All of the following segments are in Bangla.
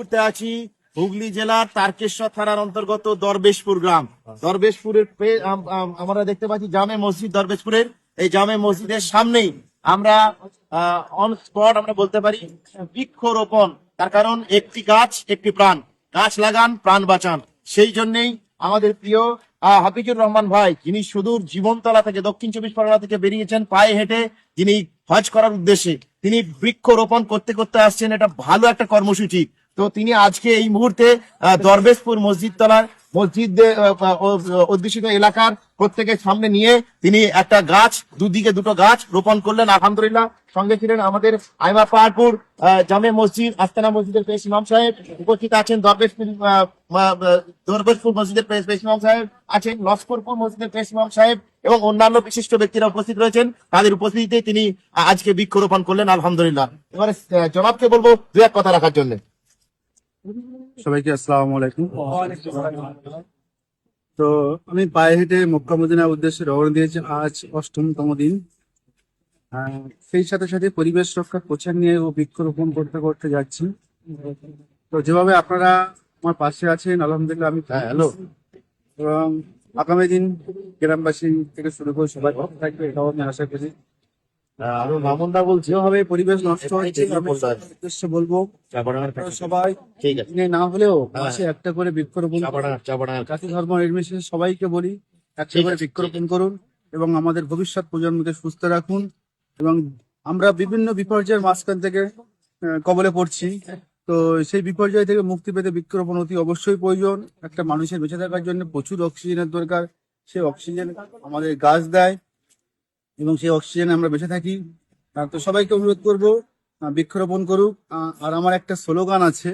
আছি। হুগলি জেলার তারকেশ্বর থানার অন্তর্গত দরবেশপুর গ্রাম। দরবেশপুরের আমরা দেখতে পাচ্ছি জামে মসজিদ দরবেশপুরের। এই জামে মসজিদের সামনেই আমরা অন স্পট আমরা বলতে পারি বৃক্ষরোপণ। তার কারণ একটি গাছ একটি প্রাণ। গাছ লাগান প্রাণ বাঁচান। সেই জন্যই আমাদের প্রিয় আহ, হাফিজুর রহমান ভাই যিনি সুদূর জীবনতলা থেকে দক্ষিণ চব্বিশ পরগনা থেকে বেরিয়েছেন পায়ে হেঁটে যিনি হজ করার উদ্দেশ্যে তিনি বৃক্ষরোপণ করতে করতে আসছেন। এটা ভালো একটা কর্মসূচি। তো তিনি আজকে এই মুহূর্তে দরবেশপুর মসজিদ তলার মসজিদ অধ্যুষিত এলাকার প্রত্যেকের সামনে নিয়ে তিনি একটা গাছ দুদিকে দুটো গাছ রোপণ করলেন। আলহামদুলিল্লাহ সঙ্গে ছিলেন আমাদের আইমা পাহাড়পুর জামে মসজিদ আস্তানা মসজিদের পেশ ইমাম সাহেব উপস্থিত আছেন দরবেশপুর দরবেশপুর মসজিদের পেশ ইমাম সাহেব আছেন লস্করপুর মসজিদের পেশ ইমাম সাহেব এবং অন্যান্য বিশিষ্ট ব্যক্তিরা উপস্থিত রয়েছেন। তাদের উপস্থিতিতে তিনি আজকে বৃক্ষরোপণ করলেন আলহামদুলিল্লাহ। এবারে আহ, জনাবকে বলব দু এক কথা রাখার জন্য। সবাইকে আসসালাম আলাইকুম। তো আমি পায়ে হেঁটে মক্কা মদিনার উদ্দেশ্যে রওনা দিয়েছি আজ অষ্টমতম দিন। সেই সাথে সাথে পরিবেশ রক্ষার প্রচার নিয়ে ও বৃক্ষরোপণ করতে করতে যাচ্ছি। তো যেভাবে আপনারা আমার পাশে আছেন আলহামদুলিল্লাহ আমি হ্যাঁ হ্যালো। এবং আগামী দিন গ্রামবাসী থেকে শুরু করে সবাই থাকবে এটাও আমি আশা করি। আরও মামুনদা বলছি যেভাবে পরিবেশ নষ্ট হচ্ছে আমি উদ্দেশ্যে বলব সবাই ঠিক আছে। না হলেও হ্যাঁ। মাসে একটা করে বৃক্ষরোপণ জাতি ধর্ম নির্বিশেষে সবাইকে বলি একটা করে বৃক্ষরোপণ করুন এবং আমাদের ভবিষ্যৎ প্রজন্মকে সুস্থ রাখুন এবং আমরা বিভিন্ন বিপর্যয়ের মাঝখান থেকে কবলে পড়ছি। তো সেই বিপর্যয় থেকে মুক্তি পেতে বৃক্ষরোপণ অতি অবশ্যই প্রয়োজন। একটা মানুষের বেঁচে থাকার জন্য প্রচুর অক্সিজেনের দরকার। সেই অক্সিজেন আমাদের গাছ দেয়। এবং সেই অক্সিজেনে আমরা বেঁচে থাকি। তো সবাইকে অনুরোধ করব আহ, বৃক্ষরোপণ করুক। আর আমার একটা স্লোগান আছে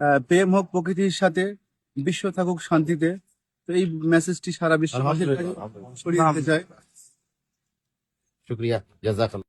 আহ, প্রেম হোক প্রকৃতির সাথে বিশ্ব থাকুক শান্তিতে। তো এই মেসেজটি সারা কাছে ছড়িয়ে দিতে চাই। শুক্রিয়া জাজাকাল্লাহ।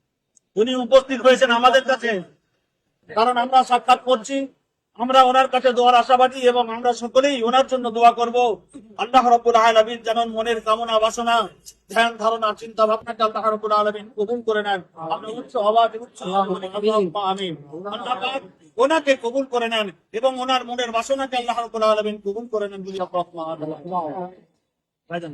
উনি উপস্থিত হয়েছেন আমাদের কাছে। কারণ আমরা সাক্ষাৎ করছি, আমরা ওনার কাছে দোয়ার আশাবাদী এবং আমরা সকলেই ওনার জন্য দোয়া করব। আল্লাহ রব্বুল আলামিন যেন মনের কামনা, বাসনা, ধ্যান, ধারণা, চিন্তা ভাবনাকে আল্লাহ রব্বুল আলামিন কবুল করে নেন। আমরা উচ্চ আওয়াজ উচ্চ ওনাকে কবুল করে নেন এবং ওনার মনের বাসনাকে আল্লাহ রব্বুল আলামিন কবুল করে নেন ভাইজান।